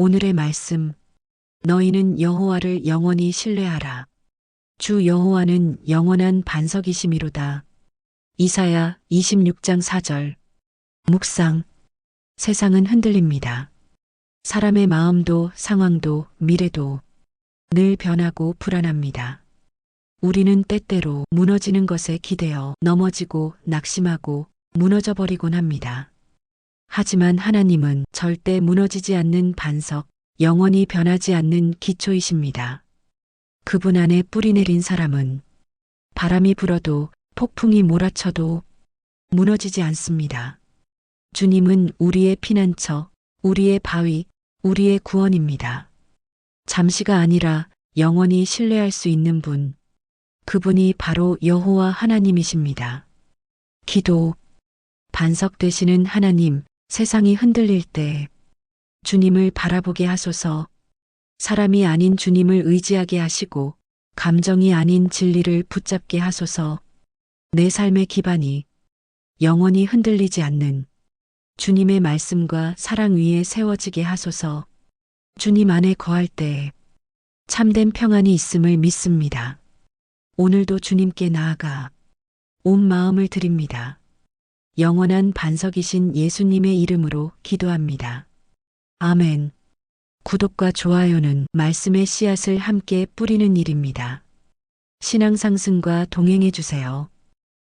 오늘의 말씀 너희는 여호와를 영원히 신뢰하라. 주 여호와는 영원한 반석이시미로다. 이사야 26장 4절 묵상 세상은 흔들립니다. 사람의 마음도 상황도 미래도 늘 변하고 불안합니다. 우리는 때때로 무너지는 것에 기대어 넘어지고 낙심하고 무너져 버리곤 합니다. 하지만 하나님은 절대 무너지지 않는 반석, 영원히 변하지 않는 기초이십니다. 그분 안에 뿌리 내린 사람은 바람이 불어도 폭풍이 몰아쳐도 무너지지 않습니다. 주님은 우리의 피난처, 우리의 바위, 우리의 구원입니다. 잠시가 아니라 영원히 신뢰할 수 있는 분, 그분이 바로 여호와 하나님이십니다. 기도, 반석 되시는 하나님, 세상이 흔들릴 때 주님을 바라보게 하소서 사람이 아닌 주님을 의지하게 하시고 감정이 아닌 진리를 붙잡게 하소서 내 삶의 기반이 영원히 흔들리지 않는 주님의 말씀과 사랑 위에 세워지게 하소서 주님 안에 거할 때 참된 평안이 있음을 믿습니다. 오늘도 주님께 나아가 온 마음을 드립니다. 영원한 반석이신 예수님의 이름으로 기도합니다. 아멘. 구독과 좋아요는 말씀의 씨앗을 함께 뿌리는 일입니다. 신앙 상승과 동행해 주세요.